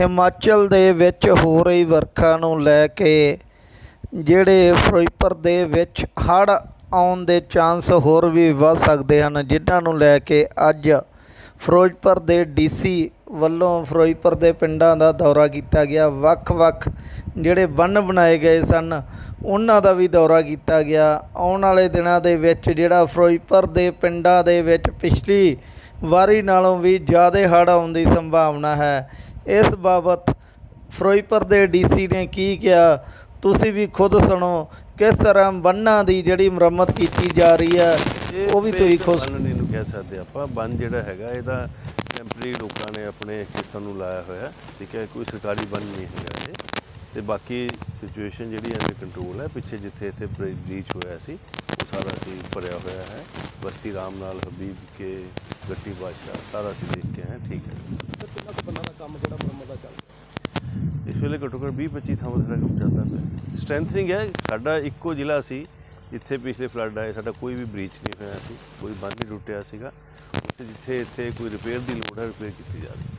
ਹਿਮਾਚਲ ਦੇ ਵਿੱਚ ਹੋ ਰਹੀ ਵਰਖਾ ਨੂੰ ਲੈ ਕੇ ਜਿਹੜੇ ਫਿਰੋਜ਼ਪੁਰ ਦੇ ਵਿੱਚ ਹੜ੍ਹ ਆਉਣ ਦੇ ਚਾਂਸ ਹੋਰ ਵੀ ਵੱਧ ਸਕਦੇ ਹਨ, ਜਿਨ੍ਹਾਂ ਨੂੰ ਲੈ ਕੇ ਅੱਜ ਫਿਰੋਜ਼ਪੁਰ ਦੇ ਡੀਸੀ ਵੱਲੋਂ ਫਿਰੋਜ਼ਪੁਰ ਦੇ ਪਿੰਡਾਂ ਦਾ ਦੌਰਾ ਕੀਤਾ ਗਿਆ। ਵੱਖ-ਵੱਖ ਜਿਹੜੇ ਬੰਨ ਬਣਾਏ ਗਏ ਸਨ, ਉਹਨਾਂ ਦਾ ਵੀ ਦੌਰਾ ਕੀਤਾ ਗਿਆ। ਆਉਣ ਵਾਲੇ ਦਿਨਾਂ ਦੇ ਵਿੱਚ ਜਿਹੜਾ ਫਿਰੋਜ਼ਪੁਰ ਦੇ ਪਿੰਡਾਂ ਦੇ ਵਿੱਚ ਪਿਛਲੀ ਵਾਰੀ ਨਾਲੋਂ ਵੀ ਜ਼ਿਆਦਾ ਹੜ੍ਹ ਆਉਣ ਦੀ ਸੰਭਾਵਨਾ ਹੈ। ਇਸ ਬਾਬਤ ਫਿਰੋਜ਼ਪੁਰ ਦੇ ਡੀਸੀ ਨੇ ਕੀ ਕਿਹਾ? ਤੁਸੀਂ ਵੀ ਖੁਦ ਸੁਣੋ ਕਿਸ ਤਰ੍ਹਾਂ ਬੰਨਾਂ ਦੀ ਜਿਹੜੀ ਮੁਰੰਮਤ ਕੀਤੀ ਜਾ ਰਹੀ ਹੈ। ਉਹ ਵੀ ਤੁਸੀਂ ਖੁਦ ਨੂੰ ਕਹਿ ਸਕਦੇ ਆਪਾਂ। ਬੰਨ ਜਿਹੜਾ ਹੈਗਾ ਇਹਦਾ ਟੈਂਪਰੇਰੀ ਲੋਕਾਂ ਨੇ ਆਪਣੇ ਖੇਤਾਂ ਨੂੰ ਲਾਇਆ ਹੋਇਆ ਠੀਕ ਹੈ? ਕੋਈ ਸਰਕਾਰੀ ਬੰਨ ਨਹੀਂ ਹੈਗਾ ਇਹ। ਤੇ ਬਾਕੀ ਸਿਚੁਏਸ਼ਨ ਜਿਹੜੀ ਅੰਡਰ ਕੰਟਰੋਲ ਹੈ। ਪਿੱਛੇ ਜਿੱਥੇ ਇੱਥੇ ਬ੍ਰੀਚ ਹੋਇਆ ਸੀ ਉਹ ਸਾਰਾ ਅਸੀਂ ਭਰਿਆ ਹੋਇਆ ਹੈ। ਬਸਤੀ ਰਾਮ ਨਾਲ ਹਬੀਬ ਕੇ ਗੱਟੀ ਬਾਦਸ਼ਾਹ ਸਾਰਾ ਅਸੀਂ ਦੇਖ ਕੇ ਆਏ ਠੀਕ ਹੈ। ਤੇ ਕਿੰਨਾ ਕੁ ਬੰਨਾਂ ਦਾ ਕੰਮ ਜਿਹੜਾ ਮੁਰੰਮਤ ਦਾ ਚੱਲ ਰਿਹਾ? ਇਸ ਵੇਲੇ ਘੱਟੋ ਘੱਟ 20 25 ਥਾਵਾਂ ਤੇ ਸਾਡਾ ਕੰਮ ਚੱਲਦਾ ਪਿਆ। ਸਟਰੈਂਥਨਿੰਗ ਹੈ ਸਾਡਾ ਇੱਕੋ ਜ਼ਿਲ੍ਹਾ ਸੀ ਜਿੱਥੇ ਪਿਛਲੇ ਫਲੱਡ ਆਏ ਸਾਡਾ ਕੋਈ ਵੀ ਬ੍ਰੀਚ ਨਹੀਂ ਹੋਇਆ ਸੀ ਕੋਈ ਬੰਦ ਨਹੀਂ ਟੁੱਟਿਆ ਸੀਗਾ। ਉੱਥੇ ਜਿੱਥੇ ਇੱਥੇ ਕੋਈ ਰਿਪੇਅਰ ਦੀ ਲੋੜ ਹੈ ਰਿਪੇਅਰ ਕੀਤੀ ਜਾ ਰਹੀ ਹੈ।